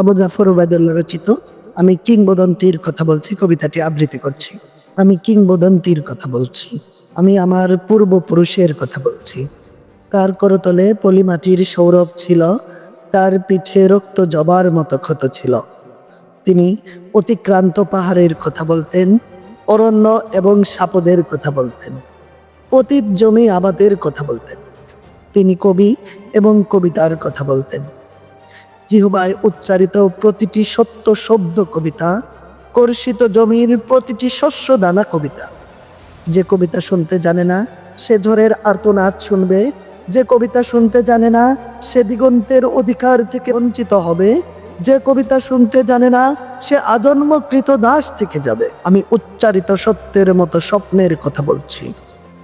আবু জাফর ওবায়দুল্লাহ রচিত, আমি কিংবদন্তির কথা বলছি, কবিতাটি আবৃত্তি করছি। আমি কিংবদন্তির কথা বলছি, আমি আমার পূর্বপুরুষের কথা বলছি। তার করতলে পলিমাটির সৌরভ ছিল, তার পিঠে রক্ত জবার মতো ক্ষত ছিল। তিনি অতিক্রান্ত পাহাড়ের কথা বলতেন, অরণ্য এবং সাপদের কথা বলতেন, অতীত জমি আবাদের কথা বলতেন। তিনি কবি এবং কবিতার কথা বলতেন। জিহুবায় উচ্চারিত প্রতিটি সত্য শব্দ কবিতা কর্ষিত জমির প্রতিটি শস্য দানা কবিতা। যে কবিতা শুনতে জানে না, সে ঝড়ের আর্তনাদ শুনবে। যে কবিতা শুনতে জানে না, সে দিগন্তের অধিকার থেকে বঞ্চিত হবে। যে কবিতা শুনতে জানে না, সে আজন্মকৃত দাস থেকে যাবে। আমি উচ্চারিত সত্যের মতো স্বপ্নের কথা বলছি।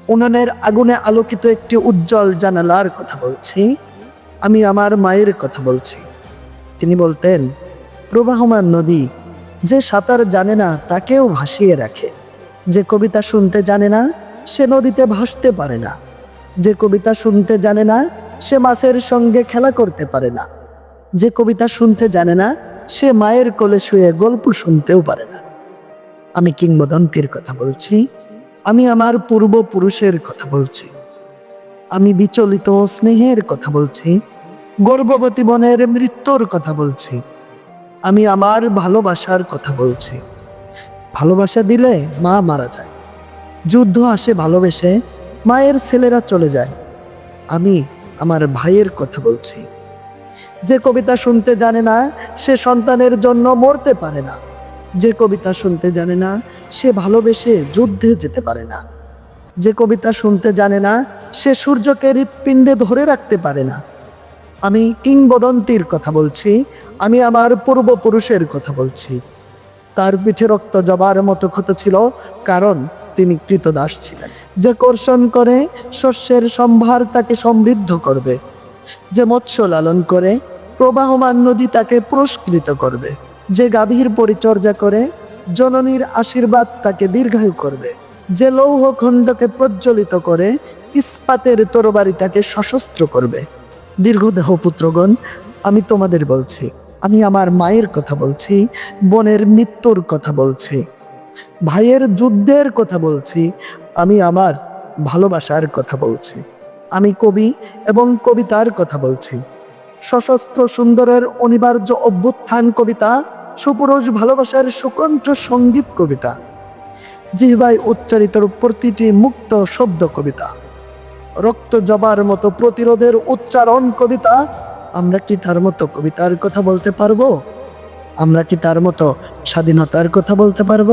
উনানের আগুনে আলোকিত একটি উজ্জ্বল জানালার কথা বলছি। আমি আমার মায়ের কথা বলছি। তিনি বলতেন, প্রবাহমান নদী, যে সাঁতার জানে না তাকেও ভাসিয়ে রাখে। যে কবিতা শুনতে জানে না, সে নদীতে ভাসতে পারে না। যে কবিতা শুনতে জানে না, সে মাছের সঙ্গে খেলা করতে পারে না। যে কবিতা শুনতে জানে না, সে মায়ের কোলে শুয়ে গল্প শুনতেও পারে না। আমি কিংবদন্তির কথা বলছি, আমি আমার পূর্বপুরুষের কথা বলছি। আমি বিচলিত স্নেহের কথা বলছি গর্ভবতী বনের মৃত্যুর কথা বলছি। আমি আমার ভালোবাসার কথা বলছি। ভালোবাসা দিলে মা মারা যায়। যুদ্ধ আসে ভালোবেসে মায়ের ছেলেরা চলে যায়। আমি আমার ভাইয়ের কথা বলছি। যে কবিতা শুনতে জানে না, সে সন্তানের জন্য মরতে পারে না। যে কবিতা শুনতে জানে না, সে ভালোবেসে যুদ্ধে যেতে পারে না। যে কবিতা শুনতে জানে না, সে সূর্যকে হৃৎপিণ্ডে ধরে রাখতে পারে না। আমি কিংবদন্তির কথা বলছি, আমি আমার পূর্বপুরুষের কথা বলছি। তার পিঠে রক্ত জবার মতো ক্ষত ছিল, কারণ তিনি কৃতদাস ছিলেন। যে কর্ষণ করে, শস্যের সম্ভার তাকে সমৃদ্ধ করবে। যে মৎস্য লালন করে, প্রবাহমান নদী তাকে পুরস্কৃত করবে। যে গাভীর পরিচর্যা করে, জননীর আশীর্বাদ তাকে দীর্ঘায়ু করবে। যে লৌহ খণ্ডকে প্রজ্বলিত করে, ইস্পাতের তরবারি তাকে সশস্ত্র করবে। দীর্ঘদেহ পুত্রগণ আমি তোমাদের বলছি, আমি আমার মায়ের কথা বলছি, বোনের মৃত্যুর কথা বলছি, ভাইয়ের যুদ্ধের কথা বলছি, আমি আমার ভালোবাসার কথা বলছি, আমি কবি এবং কবিতার কথা বলছি, সশস্ত্র সুন্দরের অনিবার্য অভ্যুত্থান কবিতা, সুপুরুষ ভালোবাসার সুকণ্ঠ সংগীত কবিতা, জিহ্বায় উচ্চারিত প্রতিটি মুক্ত শব্দ কবিতা। রক্ত জবার মতো প্রতিরোধের উচ্চারণ কবিতা। আমরা কি তার মতো কবিতার কথা বলতে পারব? আমরা কি তার মতো স্বাধীনতার কথা বলতে পারব?